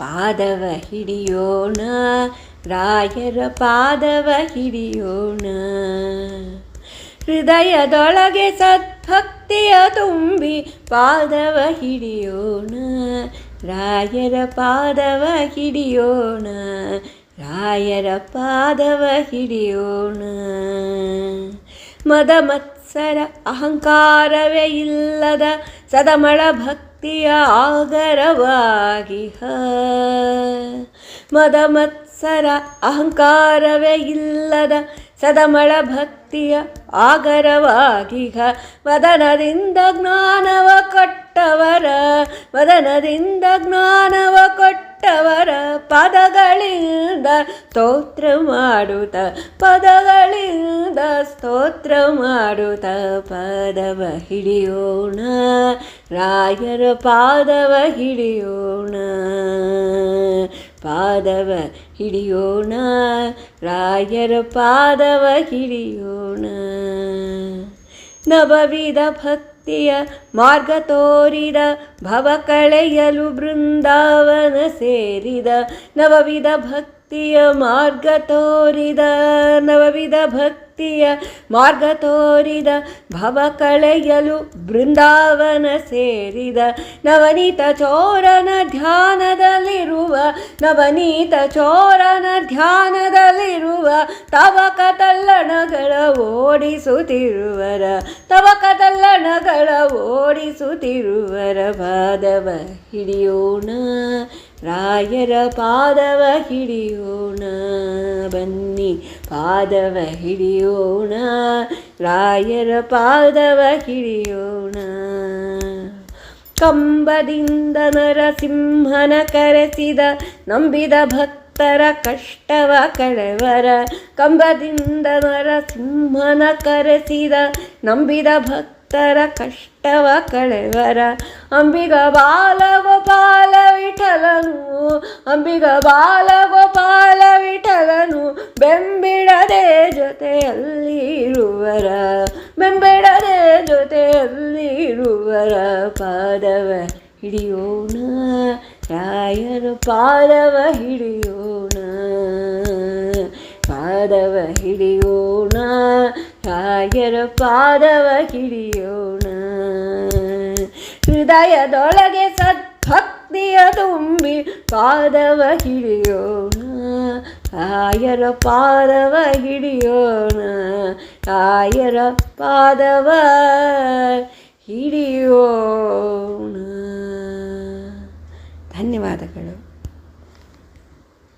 ಪಾದವ ಹಿಡಿಯೋಣ ರಾಯರ ಪಾದವ ಹಿಡಿಯೋಣ ಹೃದಯದೊಳಗೆ ಸದ್ಭಕ್ತಿಯ ತುಂಬಿ ಪಾದವ ಹಿಡಿಯೋಣ ರಾಯರ ಪಾದವ ಹಿಡಿಯೋಣ ರಾಯರ ಪಾದವ ಹಿಡಿಯೋಣ ಮದ ಮತ್ಸರ ಅಹಂಕಾರವೇ ಇಲ್ಲದ ಸದಮಳ ಭಕ್ತಿಯ ಆಗರವಾಗಿ ಮದ ಮತ್ಸರ ಅಹಂಕಾರವೇ ಇಲ್ಲದ ಸದಮಳ ಭಕ್ತಿಯ ಆಗರವಾಗಿಹ. ವದನದಿಂದ ಜ್ಞಾನವ ಕೊಟ್ಟವರ, ವದನದಿಂದ ಜ್ಞಾನವ ಕೊಟ್ಟವರ ಪದಗಳಿಂದ ಸ್ತೋತ್ರ ಮಾಡುತ್ತ, ಪದಗಳಿಂದ ಸ್ತೋತ್ರ ಮಾಡುತ್ತ ಪಾದವ ಹಿಡಿಯೋಣ. ರಾಯರ ಪಾದವ ಹಿಡಿಯೋಣ. ಪಾದವ ಹಿಡಿಯೋಣ. ರಾಯರ ಪಾದವ ಹಿಡಿಯೋಣ. ನವವಿಧ ಭಕ್ತಿಯ ಮಾರ್ಗ ತೋರಿದ ಭವ ಕಳೆಯಲು ಬೃಂದಾವನ ಸೇರಿದ ನವವಿಧ ಭಕ್ತಿಯ ಮಾರ್ಗ ತೋರಿದ, ನವವಿಧ ಭಕ್ತಿಯ ಮಾರ್ಗ ತೋರಿದ, ಭವ ಕಳೆಯಲು ಬೃಂದಾವನ ಸೇರಿದ, ನವನೀತ ಚೋರನ ಧ್ಯಾನದಲ್ಲಿರುವ, ನವನೀತ ಚೋರನ ಧ್ಯಾನದಲ್ಲಿರುವ ತವಕ ತಲ್ಲಣಗಳ ಓಡಿಸುತ್ತಿರುವರ ತವಕ ತಲ್ಲಣಗಳ ಓಡಿಸುತ್ತಿರುವರ ಪಾದವ ಹಿಡಿಯೋಣ. ರಾಯರ ಪಾದವ ಹಿಡಿಯೋಣ, ಬನ್ನಿ ಪಾದವ ಹಿಡಿಯೋಣ, ರಾಯರ ಪಾದವ ಹಿಡಿಯೋಣ. ಕಂಬದಿಂದ ನರಸಿಂಹನ ಕರೆಸಿದ, ನಂಬಿದ ಭಕ್ತರ ಕಷ್ಟವ ಕಳೆವರ. ಕಂಬದಿಂದ ನರಸಿಂಹನ ಕರೆಸಿದ, ನಂಬಿದ ಭಕ್ತರ ಕಷ್ಟವ ಕಳೆವರ. ಅಂಬಿಗ ಬಾಲ ಗೋಪಾಲ ವಿಠಲನು, ಅಂಬಿಗ ಬಾಲ ಗೋಪಾಲ ವಿಠಲನು, ಬೆಂಬಿಡದೆ ಜೊತೆಯಲ್ಲಿರುವರ ಬೆಂಬಿಡದೆ ಜೊತೆಯಲ್ಲಿರುವರ ಪಾದವ ಹಿಡಿಯೋಣ, ರಾಯರ ಪಾದವ ಹಿಡಿಯೋಣ ಪಾದವ ಹಿಡಿಯೋಣ, ರಾಯರ ಪಾದವ ಹಿಡಿಯೋಣ. ಹೃದಯದೊಳಗೆ ಸದ್ಭಕ್ತಿಯ ತುಂಬಿ ಪಾದವ ಹಿಡಿಯೋಣ ರಾಯರ ಪಾದವ ಹಿಡಿಯೋಣ ರಾಯರ ಪಾದವ ಹಿಡಿಯೋಣ